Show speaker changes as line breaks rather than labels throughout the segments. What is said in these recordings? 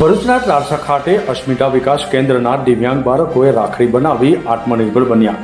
ભરૂચના ત્રાસા ખાતે અસ્મિતા વિકાસ કેન્દ્રના દિવ્યાંગ બાળકોએ રાખડી બનાવી આત્મનિર્ભર બન્યા.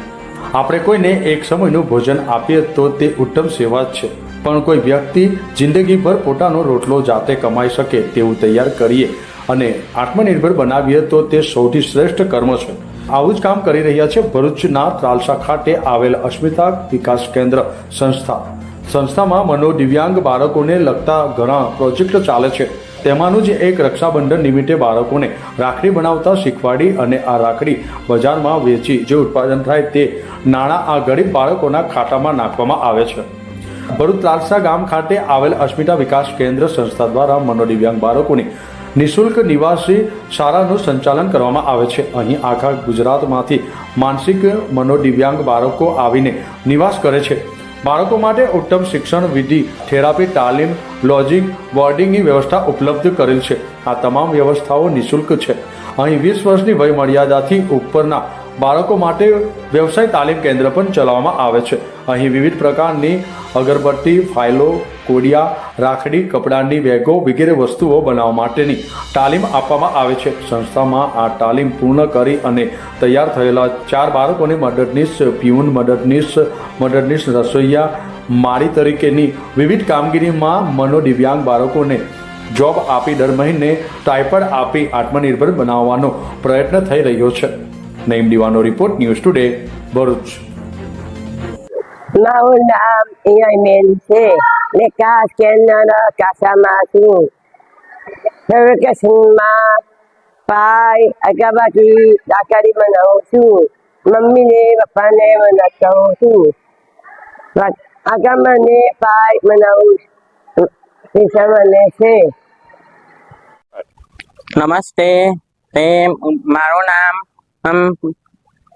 આપણે કોઈને એક સમયનું ભોજન આપીએ તો તે ઉત્તમ સેવા જ છે. પણ કોઈ વ્યક્તિ જિંદગીભર પોતાનો રોટલો જાતે કમાઈ શકે તેવું તૈયાર કરીએ અને આત્મનિર્ભર બનાવીએ તો તે સૌથી શ્રેષ્ઠ કર્મ છે. આવું જ કામ કરી રહ્યા છે ભરૂચના ત્રાલસા ખાતે આવેલ અસ્મિતા વિકાસ કેન્દ્ર સંસ્થા. સંસ્થામાં મનોદિવ્યાંગ બાળકોને લગતા ઘણા પ્રોજેક્ટ ચાલે છે. તેમાંનું જ એક રક્ષાબંધન નિમિત્તે બાળકોને રાખડી બનાવતા શીખવાડી અને આ રાખડી બજારમાં વેચી જે ઉત્પાદન થાય તે નાણાં આ ગરીબ બાળકોના ખાતામાં નાખવામાં આવે છે. ભરૂચ લાલસા ગામ ખાતે આવેલ અસ્મિતા વિકાસ કેન્દ્ર સંસ્થા દ્વારા મનોદિવ્યાંગ બાળકોની નિઃશુલ્ક નિવાસી શાળાનું સંચાલન કરવામાં આવે છે. અહીં આખા ગુજરાતમાંથી માનસિક મનોદિવ્યાંગ બાળકો આવીને નિવાસ કરે છે. બાળકો માટે ઉત્તમ શિક્ષણ વિધિ, થેરાપી, તાલીમ લોજિંગ બોર્ડિંગની વ્યવસ્થા ઉપલબ્ધ કરેલ છે. આ તમામ વ્યવસ્થાઓ નિઃશુલ્ક છે. અહીં વીસ વર્ષની વય મર્યાદાથી ઉપરના બાળકો માટે વ્યવસાય તાલીમ કેન્દ્ર પણ ચલાવવામાં આવે છે. અહીં વિવિધ પ્રકારની અગરબત્તી, ફાઇલો, કોડિયા, રાખડી, કપડાની બેગો વગેરે વસ્તુઓ બનાવવા માટેની તાલીમ આપવામાં આવે છે. સંસ્થામાં આ તાલીમ પૂર્ણ કરી અને તૈયાર થયેલા ચાર બાળકોને મદદનીશ, પ્યુન મદદનીશ મદદનીશ રસોઈયા માળી તરીકેની વિવિધ કામગીરીમાં મનોદિવ્યાંગ બાળકોને જોબ આપી દર મહિને ટાઈપડ આપી આત્મનિર્ભર બનાવવાનો પ્રયત્ન થઈ રહ્યો છે. નઈમ દીવાનો રિપોર્ટ ન્યૂઝ ટુડે ભરૂચ
મારું નામ ઈયમેન છે ને કાસ કેન્દ્ર કાસામાં છું વેકેશનમાં પાય અગાબાથી દાકારી બનાવું છું મમ્મીને પપ્પાને મનાવતો છું આગામાને પાય બનાવું પૈસા મને છે
નમસ્તે મારું નામ અમ,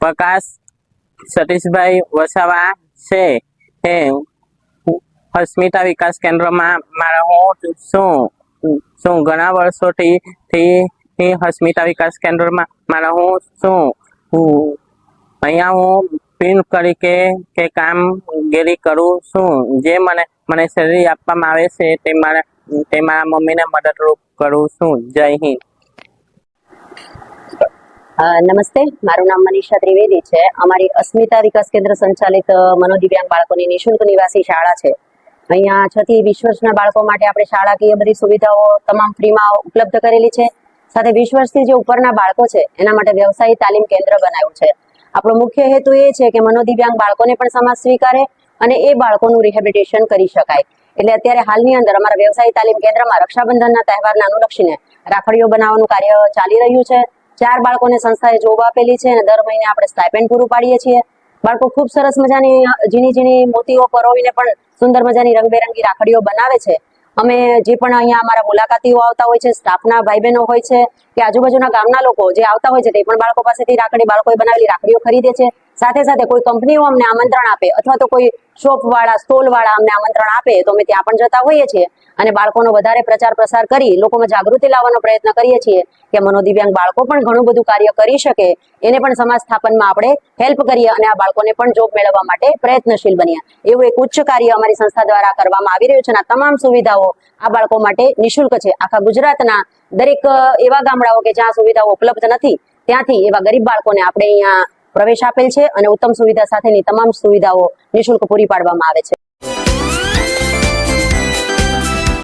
પ્રકાશ સતીશભાઈ વસાવા છે. એ અસ્મિતા વિકાસ કેન્દ્રમાં મારા હું શું? શું ઘણા વર્ષોથી થી અસ્મિતા વિકાસ કેન્દ્રમાં મારા હું શું અહીંયા હું પિન તરીકે કે કામગીરી કરું છું. જે મને મને શરીર આપવામાં આવે છે તે મારા તે મારા મમ્મીને મદદરૂપ કરું છું. જય હિન્દ.
નમસ્તે. મારું નામ મનીષા ત્રિવેદી છે. અમારી અસ્મિતા વિકાસ કેન્દ્ર સંચાલિત મનોદિવ્યાંગ બાળકોની નિઃશુલ્ક નિવાસી શાળા છે. અહીંયા છથી વિશ્વના બાળકો માટે આપણે શાળાકીય બધી સુવિધાઓ તમામ ફ્રીમાં ઉપલબ્ધ કરેલી છે. સાથે વીસ જે ઉપરના બાળકો છે, એના માટે વ્યવસાયી તાલીમ કેન્દ્ર બનાવ્યું છે. આપણો મુખ્ય હેતુ એ છે કે મનોદિવ્યાંગ બાળકોને પણ સમાજ સ્વીકારે અને એ બાળકોનું રિહેબિલિટેશન કરી શકાય. એટલે અત્યારે હાલની અંદર અમારા વ્યવસાયી તાલીમ કેન્દ્રમાં રક્ષાબંધનના તહેવારને અનુલક્ષીને રાખડીઓ બનાવવાનું કાર્ય ચાલી રહ્યું છે. ચાર બાળકોને સંસ્થાએ જોબ આપેલી છે અને દર મહિને આપણે સ્ટાઇપેન્ડ પૂરું પાડીએ છીએ. બાળકો ખૂબ સરસ મજાની, ઝીણી ઝીણી મોતીઓ પરોવીને પણ સુંદર મજાની રંગબેરંગી રાખડીઓ બનાવે છે. અમે જે પણ અહીંયા અમારા મુલાકાતીઓ આવતા હોય છે, સ્ટાફના ભાઈ બહેનો હોય છે, કે આજુબાજુના ગામના લોકો જે આવતા હોય છે, તે પણ બાળકો પાસેથી રાખડી, બાળકોએ બનાવેલી રાખડીઓ ખરીદે છે. સાથે સાથે કોઈ કંપનીઓ અમને આમંત્રણ આપે અથવા તો કોઈ શોપ વાળા, સ્ટોલ વાળા અમને આમંત્રણ આપે, તો અમે ત્યાં પણ જતા હોઈએ છીએ અને બાળકોનો વધારે પ્રચાર પ્રસાર કરી લોકોમાં જાગૃતિ લાવવાનો પ્રયત્ન કરીએ છીએ કે મનોદિવ્યાંગ બાળકો પણ ઘણું બધું કાર્ય કરી શકે. એને પણ સમાજ સ્થાપનમાં આપણે હેલ્પ કરીએ અને આ બાળકોને પણ જોબ મેળવવા માટે પ્રયત્નશીલ બનીએ. એવું એક ઉચ્ચ કાર્ય અમારી સંસ્થા દ્વારા કરવામાં આવી રહ્યું છે અને તમામ સુવિધાઓ આ બાળકો માટે નિઃશુલ્ક છે. આખા ગુજરાતના દરેક એવા ગામડાઓ કે જ્યાં સુવિધાઓ ઉપલબ્ધ નથી, ત્યાંથી એવા ગરીબ બાળકોને આપણે અહીંયા પ્રવેશ આપેલ છે અને ઉત્તમ સુવિધા સાથેની તમામ સુવિધાઓ નિઃશુલ્ક પૂરી પાડવામાં આવે છે.